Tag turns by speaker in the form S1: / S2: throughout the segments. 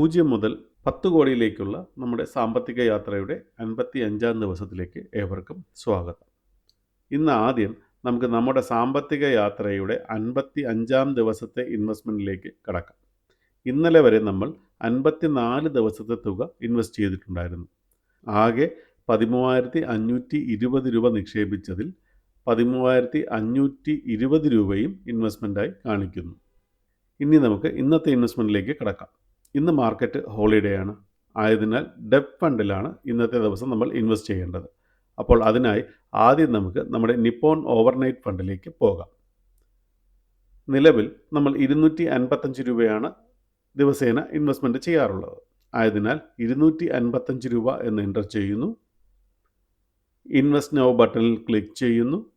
S1: പൂജ്യം മുതൽ പത്ത് കോടിയിലേക്കുള്ള നമ്മുടെ സാമ്പത്തിക യാത്രയുടെ അൻപത്തി അഞ്ചാം ദിവസത്തിലേക്ക് ഏവർക്കും സ്വാഗതം. ഇന്ന് ആദ്യം നമുക്ക് നമ്മുടെ സാമ്പത്തിക യാത്രയുടെ അൻപത്തി അഞ്ചാം ദിവസത്തെ ഇൻവെസ്റ്റ്മെന്റിലേക്ക് കടക്കാം. ഇന്നലെ വരെ നമ്മൾ അൻപത്തി നാല് ദിവസത്തെ തുക ഇൻവെസ്റ്റ് ചെയ്തിട്ടുണ്ടായിരുന്നു. ആകെ പതിമൂവായിരത്തി അഞ്ഞൂറ്റി ഇരുപത് രൂപ നിക്ഷേപിച്ചതിൽ പതിമൂവായിരത്തി അഞ്ഞൂറ്റി ഇരുപത് രൂപയും ഇൻവെസ്റ്റ്മെന്റായി കാണിക്കുന്നു. ഇനി നമുക്ക് ഇന്നത്തെ ഇൻവെസ്റ്റ്മെന്റിലേക്ക് കടക്കാം. ഇന്ന് മാർക്കറ്റ് ഹോളിഡേ ആണ്. ആയതിനാൽ ഡെബ് ഫണ്ടിലാണ് ഇന്നത്തെ ദിവസം നമ്മൾ ഇൻവെസ്റ്റ് ചെയ്യേണ്ടത്. അപ്പോൾ അതിനായി ആദ്യം നമുക്ക് നമ്മുടെ നിപ്പോൺ ഓവർനൈറ്റ് ഫണ്ടിലേക്ക് പോകാം. നിലവിൽ നമ്മൾ ഇരുന്നൂറ്റി അൻപത്തഞ്ച് രൂപയാണ് ദിവസേന ഇൻവെസ്റ്റ്മെന്റ് ചെയ്യാറുള്ളത്. ആയതിനാൽ ഇരുന്നൂറ്റി അൻപത്തഞ്ച് രൂപ എന്ന് എന്റർ ചെയ്യുന്നു. ഇൻവെസ്റ്റ് നൗ ബട്ടണിൽ ക്ലിക്ക് ചെയ്യുന്നു.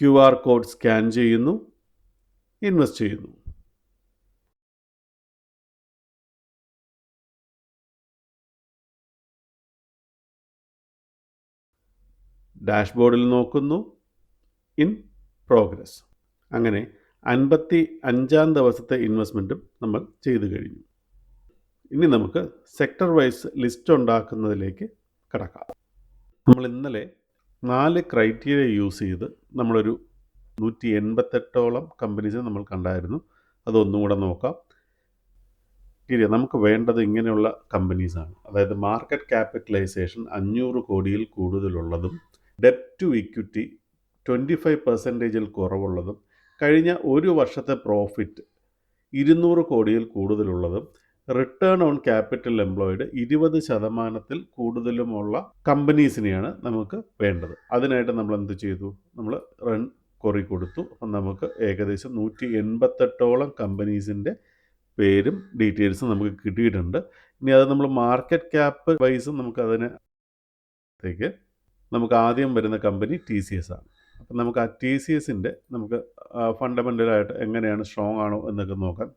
S1: ക്യു ആർ കോഡ് സ്കാൻ ചെയ്യുന്നു. ഇൻവെസ്റ്റ് ചെയ്യുന്നു. ഡാഷ്ബോർഡിൽ നോക്കുന്നു. In progress. അങ്ങനെ അൻപത്തി അഞ്ചാം ദിവസത്തെ ഇൻവെസ്റ്റ്മെന്റും നമ്മൾ ചെയ്തു കഴിഞ്ഞു. ഇനി നമുക്ക് സെക്ടർ വൈസ് ലിസ്റ്റ് ഉണ്ടാക്കുന്നതിലേക്ക് കടക്കാം. നമ്മൾ ഇന്നലെ നാല് ക്രൈറ്റീരിയ യൂസ് ചെയ്ത് നമ്മളൊരു നൂറ്റി എൺപത്തെട്ടോളം കമ്പനീസ് നമ്മൾ കണ്ടായിരുന്നു. അതൊന്നും കൂടെ നോക്കാം. ശരി നമുക്ക് വേണ്ടത് ഇങ്ങനെയുള്ള കമ്പനീസാണ്. അതായത് മാർക്കറ്റ് ക്യാപിറ്റലൈസേഷൻ അഞ്ഞൂറ് കോടിയിൽ കൂടുതലുള്ളതും ഡെപ്റ്റ് ടു ഇക്വിറ്റി ട്വന്റി ഫൈവ് പെർസെന്റേജിൽ കുറവുള്ളതും കഴിഞ്ഞ ഒരു വർഷത്തെ പ്രോഫിറ്റ് ഇരുന്നൂറ് കോടിയിൽ കൂടുതലുള്ളതും റിട്ടേൺ ഓൺ ക്യാപിറ്റൽ എംപ്ലോയിഡ് ഇരുപത് ശതമാനത്തിൽ കൂടുതലുമുള്ള കമ്പനീസിനെയാണ് നമുക്ക് വേണ്ടത്. അതിനായിട്ട് നമ്മൾ എന്ത് ചെയ്തു? നമ്മൾ റൺ കൊറി കൊടുത്തു. അപ്പം നമുക്ക് ഏകദേശം നൂറ്റി എൺപത്തെട്ടോളം കമ്പനീസിന്റെ പേരും ഡീറ്റെയിൽസും നമുക്ക് കിട്ടിയിട്ടുണ്ട്. ഇനി അത് നമ്മൾ മാർക്കറ്റ് ക്യാപ്പ് വൈസും നമുക്ക് അതിനകത്തേക്ക് നമുക്ക് ആദ്യം വരുന്ന കമ്പനി ടി സി എസ് ആണ്. അപ്പം നമുക്ക് ആ ടി സി എസിന്റെ നമുക്ക് ഫണ്ടമെന്റലായിട്ട് എങ്ങനെയാണ് സ്ട്രോങ് ആണോ എന്നൊക്കെ നോക്കാം.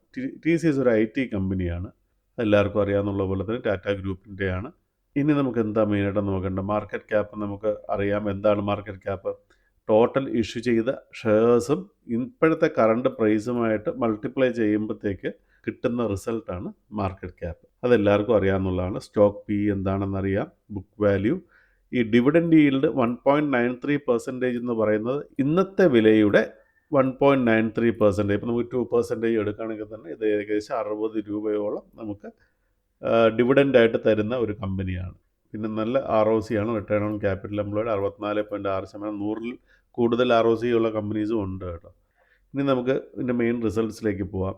S1: ടി സി എസ് ഒരു ഐ ടി കമ്പനിയാണ്. എല്ലാവർക്കും അറിയാമെന്നുള്ള പോലെ തന്നെ ടാറ്റ ഗ്രൂപ്പിന്റെയാണ് ഇനി നമുക്ക് എന്താ മെയിനായിട്ട് നോക്കേണ്ടത് മാർക്കറ്റ് ക്യാപ്പ് നമുക്ക് അറിയാം. എന്താണ് മാർക്കറ്റ് ക്യാപ്പ് ടോട്ടൽ ഇഷ്യൂ ചെയ്ത ഷെയർസും ഇപ്പോഴത്തെ കറണ്ട് പ്രൈസുമായിട്ട് മൾട്ടിപ്ലൈ ചെയ്യുമ്പോഴത്തേക്ക് കിട്ടുന്ന റിസൾട്ടാണ് മാർക്കറ്റ് ക്യാപ്പ് അതെല്ലാവർക്കും അറിയാമെന്നുള്ളതാണ് സ്റ്റോക്ക് പി എന്താണെന്നറിയാം. ബുക്ക് വാല്യൂ ഈ dividend yield one point nine three percentage എന്ന് പറയുന്നത് ഇന്നത്തെ വിലയുടെ one point nine three percentage ഇപ്പോൾ നമുക്ക് ടു പെർസെന്റേജ് എടുക്കുകയാണെങ്കിൽ തന്നെ ഇത് ഏകദേശം അറുപത് രൂപയോളം നമുക്ക് ഡിവിഡൻഡായിട്ട് തരുന്ന ഒരു കമ്പനിയാണ്. പിന്നെ നല്ല ആർ ഒ സി ആണ് റിട്ടേൺ ഓൺ ക്യാപിറ്റൽ എംപ്ലോയിഡ് അറുപത്തിനാല് പോയിന്റ് ആറ് ശതമാനം. നൂറിൽ കൂടുതൽ ആർ ഒ സി ഉള്ള കമ്പനീസും ഉണ്ട് കേട്ടോ. ഇനി നമുക്ക് ഇതിന്റെ മെയിൻ റിസൾട്ട്സിലേക്ക് പോവാം.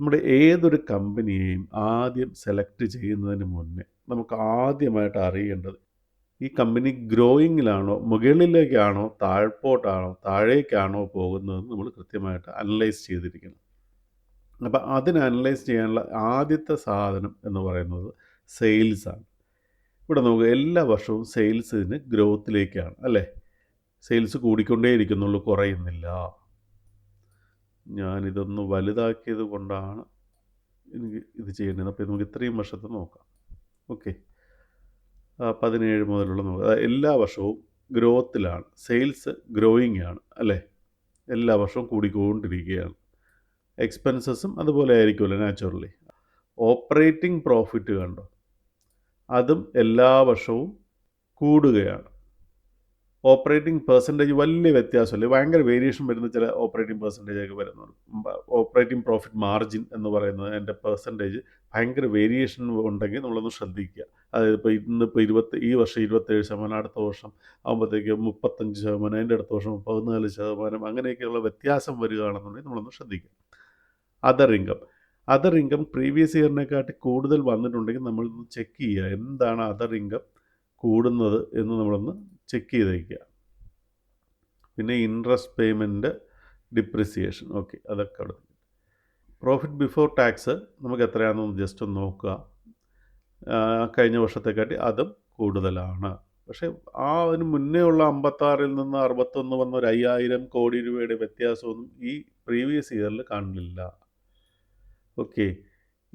S1: നമ്മുടെ ഏതൊരു കമ്പനിയെയും ആദ്യം സെലക്ട് ചെയ്യുന്നതിന് മുന്നേ നമുക്ക് ആദ്യമായിട്ട് അറിയേണ്ടത് ഈ കമ്പനി ഗ്രോയിങ്ങിലാണോ മുകളിലേക്കാണോ താഴ്പോട്ടാണോ താഴേക്കാണോ പോകുന്നതെന്ന് നമ്മൾ കൃത്യമായിട്ട് അനലൈസ് ചെയ്തിരിക്കണം അപ്പം അതിന് അനലൈസ് ചെയ്യാനുള്ള ആദ്യത്തെ സാധനം എന്ന് പറയുന്നത് സെയിൽസാണ് ഇവിടെ നമുക്ക് എല്ലാ വർഷവും സെയിൽസ് സെയിൽസിന് ഗ്രോത്തിലേക്കാണ് അല്ലേ? സെയിൽസ് കൂടിക്കൊണ്ടേയിരിക്കുന്നുള്ളൂ കുറയുന്നില്ല. ഞാനിതൊന്ന് വലുതാക്കിയത് കൊണ്ടാണ് എനിക്ക് ഇത് ചെയ്യേണ്ടത്. അപ്പോൾ നമുക്ക് ഇത്രയും വർഷത്തെ നോക്കാം. ഓക്കെ. പതിനേഴ് മുതലുള്ള എല്ലാ വർഷവും ഗ്രോത്തിലാണ്. സെയിൽസ് ഗ്രോയിങ് ആണ് അല്ലേ? എല്ലാ വർഷവും കൂടിക്കൊണ്ടിരിക്കുകയാണ്. എക്സ്പെൻസസും അതുപോലെ ആയിരിക്കുമല്ലോ നാച്ചുറലി. ഓപ്പറേറ്റിംഗ് പ്രോഫിറ്റ് കണ്ടോ? അതും എല്ലാ വർഷവും കൂടുകയാണ്. ഓപ്പറേറ്റിംഗ് പെർസെന്റേജ് വലിയ വ്യത്യാസമില്ല? ഭയങ്കര വേരിയേഷൻ വരുന്ന ചില ഓപ്പറേറ്റിംഗ് പെർസെന്റേജ് ഒക്കെ വരുന്നുണ്ട്. ഓപ്പറേറ്റിംഗ് പ്രോഫിറ്റ് മാർജിൻ എന്ന് പറയുന്നത് എന്റെ പെർസെന്റേജ് ഭയങ്കര വേരിയേഷൻ ഉണ്ടെങ്കിൽ നമ്മളൊന്ന് ശ്രദ്ധിക്കുക. അതായത് ഇപ്പോൾ ഇന്നിപ്പോൾ ഇരുപത്തി ഈ വർഷം ഇരുപത്തേഴ് ശതമാനം അടുത്ത വർഷം ആകുമ്പോഴത്തേക്ക് മുപ്പത്തഞ്ച് ശതമാനം അതിന്റെ അടുത്ത വർഷം പതിനാല് ശതമാനം അങ്ങനെയൊക്കെയുള്ള വ്യത്യാസം വരികയാണെന്നുണ്ടെങ്കിൽ നമ്മളൊന്ന് ശ്രദ്ധിക്കുക. Other income. Other income previous ഇയറിനെക്കാട്ടി കൂടുതൽ വന്നിട്ടുണ്ടെങ്കിൽ നമ്മളൊന്ന് ചെക്ക് ചെയ്യുക. എന്താണ് അതർ ഇൻകം? കൂടുന്നത് എന്ന് നമ്മളൊന്ന് ചെക്ക് ചെയ്തേക്കുക. പിന്നെ ഇൻട്രസ്റ്റ് പേയ്മെന്റ് ഡിപ്രിസിയേഷൻ ഓക്കെ അതൊക്കെ അവിടെ പ്രോഫിറ്റ് ബിഫോർ ടാക്സ് നമുക്ക് എത്രയാണെന്ന് ജസ്റ്റ് ഒന്ന് നോക്കുക. കഴിഞ്ഞ വർഷത്തെക്കാട്ടി അതും കൂടുതലാണ്. പക്ഷേ ആ അതിന് മുന്നേ ഉള്ള അമ്പത്താറിൽ നിന്ന് അറുപത്തൊന്ന് വന്ന ഒരു അയ്യായിരം കോടി രൂപയുടെ വ്യത്യാസമൊന്നും ഈ പ്രീവിയസ് ഇയറിൽ കാണില്ല. ഓക്കെ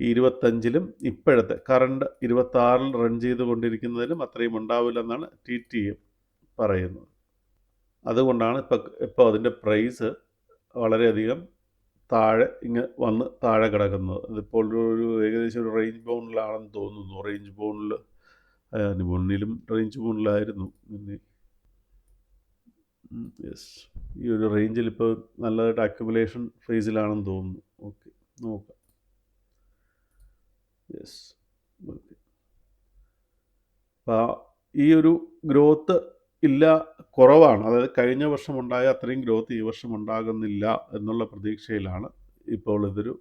S1: ഇരുപത്തഞ്ചിലും ഇപ്പോഴത്തെ കറണ്ട് ഇരുപത്താറിൽ റൺ ചെയ്തുകൊണ്ടിരിക്കുന്നതിലും അത്രയും ഉണ്ടാവില്ലെന്നാണ് ടി ടി പറയുന്നത്. അതുകൊണ്ടാണ് ഇപ്പോൾ ഇപ്പോൾ അതിന്റെ പ്രൈസ് വളരെയധികം താഴെ ഇങ്ങനെ വന്ന് താഴെ കിടക്കുന്നത്. അതിപ്പോൾ ഒരു ഏകദേശം ഒരു റേഞ്ച് ബൗണ്ടിലാണെന്ന് തോന്നുന്നു. റേഞ്ച് അതിന് മുന്നിലും റേഞ്ച് ബൗണ്ടിലായിരുന്നു യെസ് ഈ ഒരു റേഞ്ചിൽ ഇപ്പോൾ നല്ലതായിട്ട് അക്യുമുലേഷൻ ഫേസിലാണെന്ന് തോന്നുന്നു. ഓക്കെ നോക്കാം. യെസ് ഓക്കെ അപ്പോൾ ഈ ഒരു ഗ്രോത്ത് ഇല്ല കുറവാണ്. അതായത് കഴിഞ്ഞ വർഷം ഉണ്ടായ അത്രയും ഗ്രോത്ത് ഈ വർഷം ഉണ്ടാകുന്നില്ല എന്നുള്ള പ്രതീക്ഷയിലാണ് ഇപ്പോൾ ഇതൊരു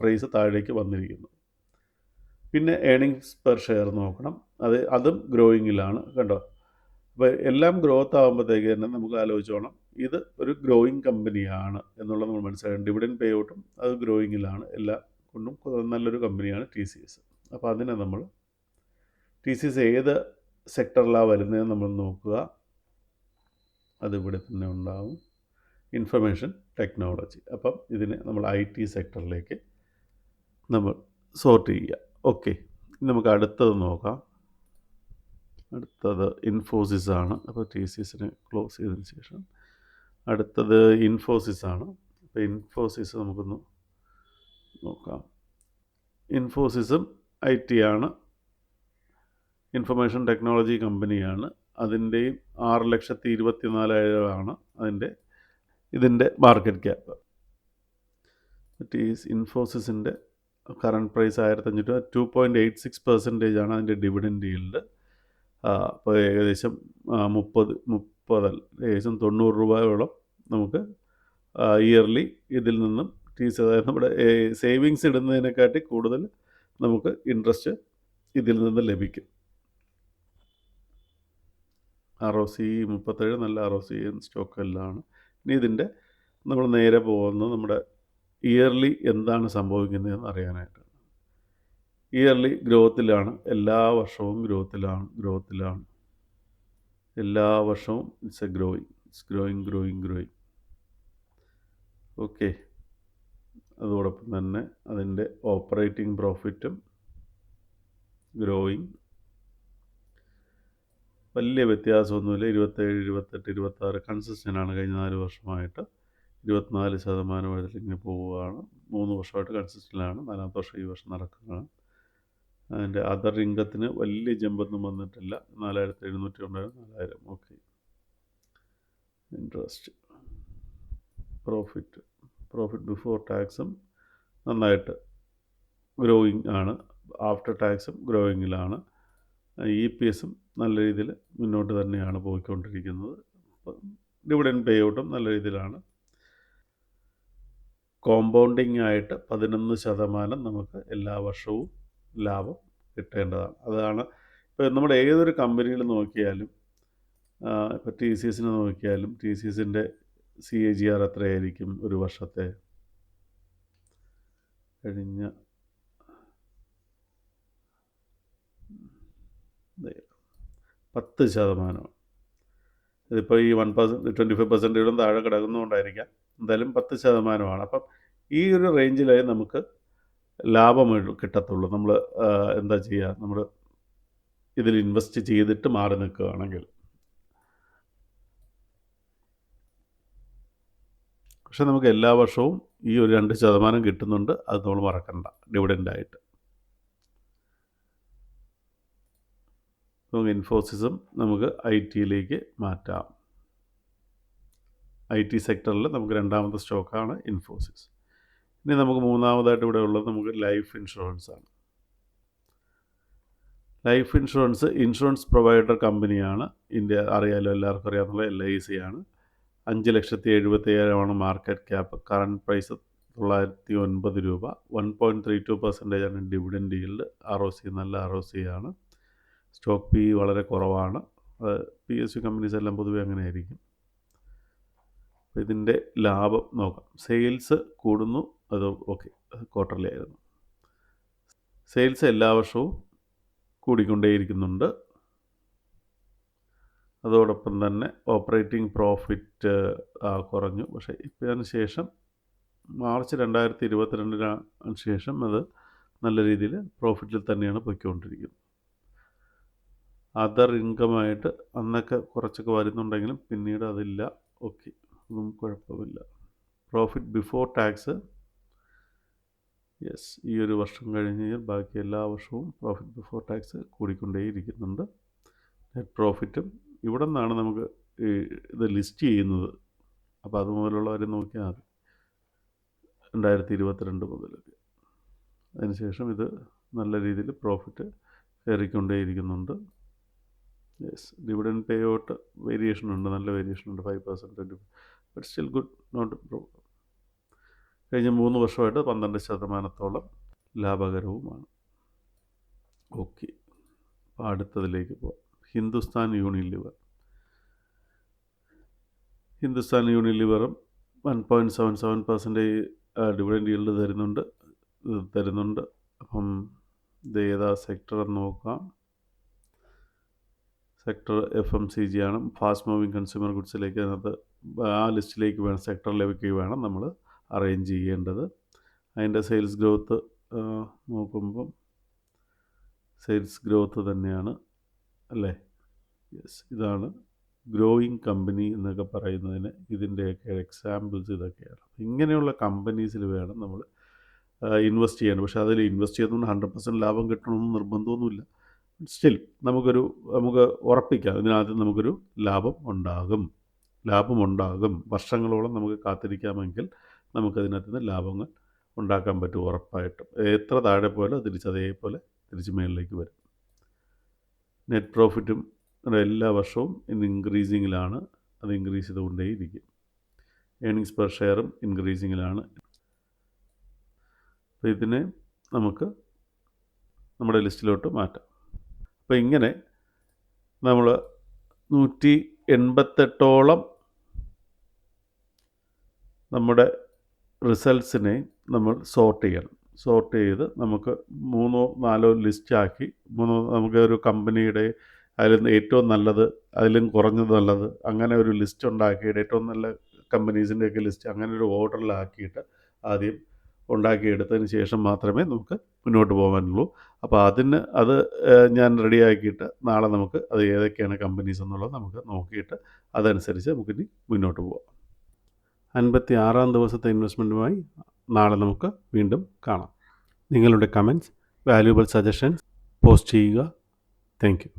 S1: പ്രൈസ് താഴേക്ക് വന്നിരിക്കുന്നത്. പിന്നെ ഏണിങ്സ് പെർ ഷെയർ നോക്കണം. അത് അതും ഗ്രോയിങ്ങിലാണ് കണ്ടോ? അപ്പോൾ എല്ലാം ഗ്രോത്ത് ആകുമ്പോഴത്തേക്ക് തന്നെ നമുക്ക് ആലോചിച്ചോണം ഇത് ഒരു ഗ്രോയിങ് കമ്പനിയാണ് എന്നുള്ളത് നമ്മൾ മനസ്സിലാക്കണം ഡിവിഡൻ പേ ഔട്ടും അത് ഗ്രോയിങ്ങിലാണ് എല്ലാ കൊണ്ടും നല്ലൊരു കമ്പനിയാണ് ടി സി എസ് അപ്പോൾ അതിനെ നമ്മൾ ടി സി എസ് ഏത് സെക്ടറിലാണ് വരുന്നതെന്ന് നമ്മൾ നോക്കുക. അതിവിടെ തന്നെ ഉണ്ടാവും. ഇൻഫർമേഷൻ ടെക്നോളജി അപ്പം ഇതിനെ നമ്മൾ ഐ ടി സെക്ടറിലേക്ക് നമ്മൾ സോർട്ട് ചെയ്യുക. ഓക്കെ നമുക്ക് അടുത്തത് നോക്കാം. അടുത്തത് ഇൻഫോസിസ് ആണ്. അപ്പോൾ ടി സി എസിനെ ക്ലോസ് ചെയ്തതിന് ശേഷം അടുത്തത് ഇൻഫോസിസ് ആണ്. അപ്പോൾ ഇൻഫോസിസ് നമുക്കൊന്ന് നോക്കാം. ഇൻഫോസിസും ഐ ടി ആണ്. ഇൻഫർമേഷൻ ടെക്നോളജി കമ്പനിയാണ് അതിന്റെയും ആറ് ലക്ഷത്തി ഇരുപത്തി നാലായിരമാണ് അതിന്റെ ഇതിന്റെ മാർക്കറ്റ് ക്യാപ്പ് ഈസ് ഇൻഫോസിസിന്റെ കറണ്ട് പ്രൈസ് ആയിരത്തഞ്ഞൂറ് രൂപ. Two point eight six percentage ആണ് അതിന്റെ ഡിവിഡൻഡ് ഈൽഡ് അപ്പോൾ ഏകദേശം മുപ്പത് മുപ്പതല്ല ഏകദേശം തൊണ്ണൂറ് രൂപയോളം നമുക്ക് ഇയർലി ഇതിൽ നിന്നും ടീസ് അതായത് നമ്മുടെ സേവിങ്സ് ഇടുന്നതിനെക്കാട്ടി കൂടുതൽ നമുക്ക് ഇൻട്രസ്റ്റ് ഇതിൽ നിന്ന് ലഭിക്കും. ആർ ഒ സി മുപ്പത്തേഴ് നല്ല ആർ ഒ സി സ്റ്റോക്ക് എല്ലാമാണ് ഇനി ഇതിന്റെ നമ്മൾ നേരെ പോകുന്നത് നമ്മുടെ ഇയർലി എന്താണ് സംഭവിക്കുന്നതെന്ന് അറിയാനായിട്ട്. ഇയർലി ഗ്രോത്തിലാണ് എല്ലാ വർഷവും ഗ്രോത്തിലാണ് ഗ്രോത്തിലാണ് എല്ലാ വർഷവും it's a growing it's growing growing growing okay അതോടൊപ്പം തന്നെ അതിന്റെ ഓപ്പറേറ്റിംഗ് പ്രോഫിറ്റും ഗ്രോയിങ് വലിയ വ്യത്യാസമൊന്നുമില്ല. ഇരുപത്തേഴ് ഇരുപത്തെട്ട് ഇരുപത്താറ് കൺസിസ്റ്റന്റ് ആണ് കഴിഞ്ഞ നാല് വർഷമായിട്ട്. ഇരുപത്തിനാല് ശതമാനം ഇങ്ങനെ പോവുകയാണ്. മൂന്ന് വർഷമായിട്ട് കൺസിസ്റ്റന്റാണ് നാലാമത്തെ വർഷം ഈ വർഷം നടക്കുകയാണ്. അതിന്റെ അതർ ഇൻകത്തിന് വലിയ ജമ്പൊന്നും വന്നിട്ടില്ല. നാലായിരത്തി എഴുന്നൂറ്റി ഉണ്ടായിരുന്നു നാലായിരം. Okay interest profit profit before ടാക്സും നന്നായിട്ട് ഗ്രോയിങ് ആണ്. ആഫ്റ്റർ ടാക്സും ഗ്രോയിങ്ങിലാണ് ഇ പി എസും നല്ല രീതിയിൽ മുന്നോട്ട് തന്നെയാണ് പോയിക്കൊണ്ടിരിക്കുന്നത്. ഡിവിഡൻ പേ ഔട്ടും നല്ല രീതിയിലാണ്. കോമ്പൗണ്ടിങ് ആയിട്ട് പതിനൊന്ന് ശതമാനം നമുക്ക് എല്ലാ വർഷവും ലാഭം കിട്ടേണ്ടതാണ്. അതാണ് ഇപ്പോൾ നമ്മുടെ ഏതൊരു കമ്പനിയിൽ നോക്കിയാലും ഇപ്പോൾ ടി സി എസിനെ നോക്കിയാലും ടി സി എസിന്റെ സി എ ജി ആർ എത്രയായിരിക്കും ഒരു വർഷത്തെ? കഴിഞ്ഞ പത്ത് ശതമാനമാണ്. ഇതിപ്പോൾ ഈ വൺ പെർസെന്റ് ട്വന്റി ഫൈവ് പെർസെന്റേജും താഴെ കിടക്കുന്നതുകൊണ്ടായിരിക്കാം. എന്തായാലും പത്ത് ശതമാനമാണ്. അപ്പം ഈ ഒരു റേഞ്ചിലേ നമുക്ക് ലാഭം കിട്ടത്തുള്ളൂ. നമ്മൾ എന്താ ചെയ്യുക നമ്മൾ ഇതിൽ ഇൻവെസ്റ്റ് ചെയ്തിട്ട് മാറി നിൽക്കുകയാണെങ്കിൽ പക്ഷെ നമുക്ക് എല്ലാ വർഷവും ഈ ഒരു രണ്ട് ശതമാനം കിട്ടുന്നുണ്ട്. അത് നമ്മൾ മറക്കണ്ട. ഡിവിഡന്റായിട്ട് നമുക്ക് ഇൻഫോസിസും നമുക്ക് ഐ ടിയിലേക്ക് മാറ്റാം. ഐ ടി സെക്ടറിൽ നമുക്ക് രണ്ടാമത്തെ സ്റ്റോക്കാണ് ഇൻഫോസിസ് ഇനി നമുക്ക് മൂന്നാമതായിട്ട് ഇവിടെ ഉള്ളത് നമുക്ക് ലൈഫ് ഇൻഷുറൻസ് ആണ്. ലൈഫ് ഇൻഷുറൻസ് ഇൻഷുറൻസ് പ്രൊവൈഡർ കമ്പനിയാണ് ഇന്ത്യ അറിയാലോ എല്ലാവർക്കും അറിയാവുന്ന എൽ ഐ സി ആണ്. അഞ്ച് ലക്ഷത്തി എഴുപത്തി ഏഴാണ് മാർക്കറ്റ് ക്യാപ്പ് കറണ്ട് പ്രൈസ് തൊള്ളായിരത്തി ഒൻപത് രൂപ. One point three two percentage ആണ് dividend yield R O C നല്ല ആർ ഒ സി ആണ്. സ്റ്റോക്ക് പി വളരെ കുറവാണ്. പി എസ് സി കമ്പനീസ് എല്ലാം പൊതുവേ അങ്ങനെ ആയിരിക്കും ഇതിന്റെ ലാഭം നോക്കാം. സെയിൽസ് കൂടുന്നു. അത് ഓക്കെ ക്വാർട്ടർലി ആയിരുന്നു. സെയിൽസ് എല്ലാ വർഷവും കൂടിക്കൊണ്ടേയിരിക്കുന്നുണ്ട്. അതോടൊപ്പം തന്നെ ഓപ്പറേറ്റിംഗ് പ്രോഫിറ്റ് കുറഞ്ഞു. പക്ഷേ ഇപ്പം ശേഷം മാർച്ച് രണ്ടായിരത്തി ഇരുപത്തിരണ്ടിന് ശേഷം അത് നല്ല രീതിയിൽ പ്രോഫിറ്റിൽ തന്നെയാണ് പൊയ്ക്കൊണ്ടിരിക്കുന്നത്. അതർ ഇൻകമായിട്ട് അന്നൊക്കെ കുറച്ചൊക്കെ വരുന്നുണ്ടെങ്കിലും പിന്നീട് അതില്ല. ഓക്കെ ഒന്നും കുഴപ്പമില്ല. പ്രോഫിറ്റ് ബിഫോർ ടാക്സ് യെസ് ഈ ഒരു വർഷം കഴിഞ്ഞ് കഴിഞ്ഞാൽ ബാക്കി എല്ലാ വർഷവും പ്രോഫിറ്റ് ബിഫോർ ടാക്സ് കൂടിക്കൊണ്ടേയിരിക്കുന്നുണ്ട്. നെറ്റ് പ്രോഫിറ്റും ഇവിടെ നിന്നാണ് നമുക്ക് ഇത് ലിസ്റ്റ് ചെയ്യുന്നത്. അപ്പോൾ അതുമുതലുള്ളവർ നോക്കിയാൽ മതി. രണ്ടായിരത്തി ഇരുപത്തിരണ്ട് മുതലൊക്കെ. അതിനുശേഷം ഇത് നല്ല രീതിയിൽ profit കയറിക്കൊണ്ടേയിരിക്കുന്നുണ്ട്. Yes dividend pay out variation ഉണ്ട്. നല്ല വേരിയേഷൻ ഉണ്ട്. Five percent twenty but still good not കഴിഞ്ഞ മൂന്ന് വർഷമായിട്ട് പന്ത്രണ്ട് ശതമാനത്തോളം ലാഭകരവുമാണ്. ഓക്കെ അടുത്തതിലേക്ക് പോകാം Hindustan Unilever. Hindustan യൂണിലിവറും one point seven seven percentage dividend yield തരുന്നുണ്ട്. തരുന്നുണ്ട്. അപ്പം ഇത് ഏതാ സെക്ടർ എന്ന് നോക്കാം. Sector F M C G ആണ്. ഫാസ്റ്റ് മൂവിങ് കൺസ്യൂമർ ഗുഡ്സിലേക്ക് അതിനകത്ത് ആ ലിസ്റ്റിലേക്ക് വേണം സെക്ടറിലേക്ക് വേണം നമ്മൾ അറേഞ്ച് ചെയ്യേണ്ടത്. അതിന്റെ സെയിൽസ് ഗ്രോത്ത് നോക്കുമ്പം സെയിൽസ് ഗ്രോത്ത് തന്നെയാണ്. അല്ലേ? യെസ് ഇതാണ് ഗ്രോയിങ് കമ്പനി എന്നൊക്കെ പറയുന്നതിന് ഇതിന്റെയൊക്കെ എക്സാമ്പിൾസ് ഇതൊക്കെയാണ്. ഇങ്ങനെയുള്ള കമ്പനീസിൽ വേണം നമ്മൾ ഇൻവെസ്റ്റ് ചെയ്യാൻ. പക്ഷേ അതിൽ ഇൻവെസ്റ്റ് ചെയ്യുന്നതുകൊണ്ട് ഹൺഡ്രഡ് പെർസെന്റ് ലാഭം കിട്ടണമെന്ന് നിർബന്ധമൊന്നുമില്ല. സ്റ്റിൽ നമുക്കൊരു നമുക്ക് ഉറപ്പിക്കാം. ഇതിനകത്ത് നമുക്കൊരു ലാഭം ഉണ്ടാകും. ലാഭം ഉണ്ടാകും. വർഷങ്ങളോളം നമുക്ക് കാത്തിരിക്കാമെങ്കിൽ നമുക്കതിനകത്ത് നിന്ന് ലാഭങ്ങൾ ഉണ്ടാക്കാൻ പറ്റും ഉറപ്പായിട്ടും. എത്ര താഴെ പോയാലും തിരിച്ച് അതേപോലെ തിരിച്ച് മേളിലേക്ക് വരും. നെറ്റ് പ്രോഫിറ്റും എല്ലാ വർഷവും ഇന്ന് ഇൻക്രീസിങ്ങിലാണ്. അത് ഇൻക്രീസ് ചെയ്തുകൊണ്ടേയിരിക്കും. ഏണിങ്സ് പെർ ഷെയറും ഇൻക്രീസിങ്ങിലാണ്. അപ്പോൾ ഇതിനെ നമുക്ക് നമ്മുടെ ലിസ്റ്റിലോട്ട് മാറ്റാം. അപ്പോൾ ഇങ്ങനെ നമ്മൾ നൂറ്റി എൺപത്തെട്ടോളം നമ്മുടെ റിസൾട്ട്സിനെ നമ്മൾ സോർട്ട് ചെയ്യണം. സോർട്ട് ചെയ്ത് നമുക്ക് മൂന്നോ നാലോ ലിസ്റ്റാക്കി മൂന്നോ നമുക്ക് ഒരു കമ്പനിയുടെ അതിൽ ഏറ്റവും നല്ലത് അതിലും കുറഞ്ഞത് നല്ലത് അങ്ങനെ ഒരു ലിസ്റ്റ് ഉണ്ടാക്കിയിട്ട് ഏറ്റവും നല്ല കമ്പനീസിന്റെയൊക്കെ ലിസ്റ്റ് അങ്ങനെ ഒരു ഓർഡറിലാക്കിയിട്ട് ആദ്യം ഉണ്ടാക്കിയെടുത്തതിന് ശേഷം മാത്രമേ നമുക്ക് മുന്നോട്ട് പോകാനുള്ളൂ. അപ്പോൾ അതിന് അത് ഞാൻ റെഡിയാക്കിയിട്ട് നാളെ നമുക്ക് അത് ഏതൊക്കെയാണ് കമ്പനീസ് എന്നുള്ളത് നമുക്ക് നോക്കിയിട്ട് അതനുസരിച്ച് നമുക്കിനി മുന്നോട്ട് പോകാം അൻപത്തി ആറാം ദിവസത്തെ ഇൻവെസ്റ്റ്മെന്റുമായി നാളെ നമുക്ക് വീണ്ടും കാണാം. നിങ്ങളുടെ കമന്റ്സ് വാല്യൂബിൾ സജഷൻസ് പോസ്റ്റ് ചെയ്യുക. താങ്ക്